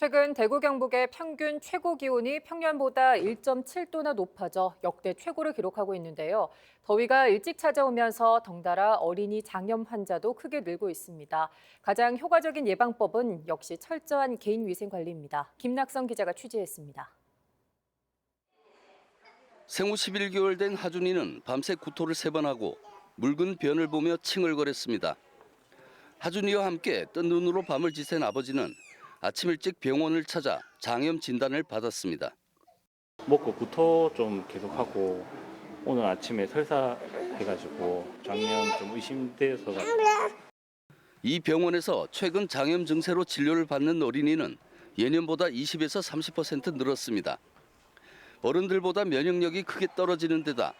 최근 대구 경북의 평균 최고 기온이 평년보다 1.7도나 높아져 역대 최고를 기록하고 있는데요. 더위가 일찍 찾아오면서 덩달아 어린이 장염 환자도 크게 늘고 있습니다. 가장 효과적인 예방법은 역시 철저한 개인 위생 관리입니다. 김낙성 기자가 취재했습니다. 생후 11개월 된 하준이는 밤새 구토를 세 번 하고 묽은 변을 보며 칭얼거렸습니다. 하준이와 함께 뜬 눈으로 밤을 지샌 아버지는 아침 일찍 병원을 찾아 장염 진단을 받았습니다. 먹고 구토 좀 계속하고 오늘 아침에 설사 해가지고 장염 좀 의심돼서 이 병원에서 최근 장염 증세로 진료를 받는 어린이는 예년보다 20에서 30% 늘었습니다. 어른들보다 면역력이 크게 떨어지는 데다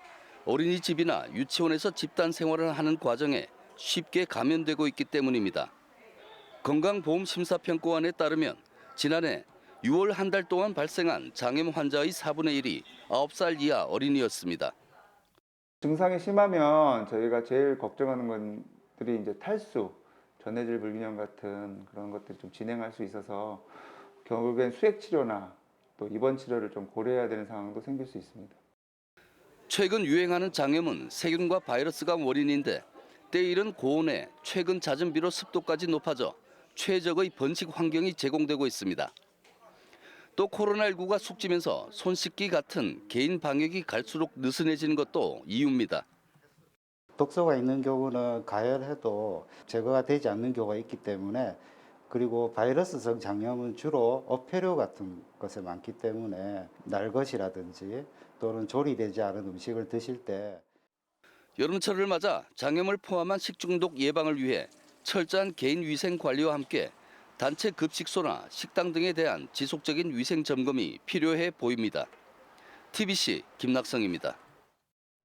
어린이집이나 유치원에서 집단 생활을 하는 과정에 쉽게 감염되고 있기 때문입니다. 건강보험심사평가원에 따르면 지난해 6월 한 달 동안 발생한 장염 환자의 4분의 1이 9살 이하 어린이였습니다. 증상이 심하면 저희가 제일 걱정하는 것들이 이제 탈수, 전해질 불균형 같은 그런 것들이 좀 진행할 수 있어서 결국엔 수액 치료나 또 입원 치료를 좀 고려해야 되는 상황도 생길 수 있습니다. 최근 유행하는 장염은 세균과 바이러스가 원인인데 때이른 고온에 최근 잦은 비로 습도까지 높아져 최적의 번식 환경이 제공되고 있습니다. 또 코로나19가 숙지면서 손 씻기 같은 개인 방역이 갈수록 느슨해지는 것도 이유입니다. 독소가 있는 경우는 가열해도 제거가 되지 않는 경우가 있기 때문에 그리고 바이러스성 장염은 주로 어패류 같은 것에 많기 때문에 날것이라든지 또는 조리되지 않은 음식을 드실 때 여름철을 맞아 장염을 포함한 식중독 예방을 위해 철저한 개인 위생 관리와 함께 단체 급식소나 식당 등에 대한 지속적인 위생 점검이 필요해 보입니다. TBC 김낙성입니다.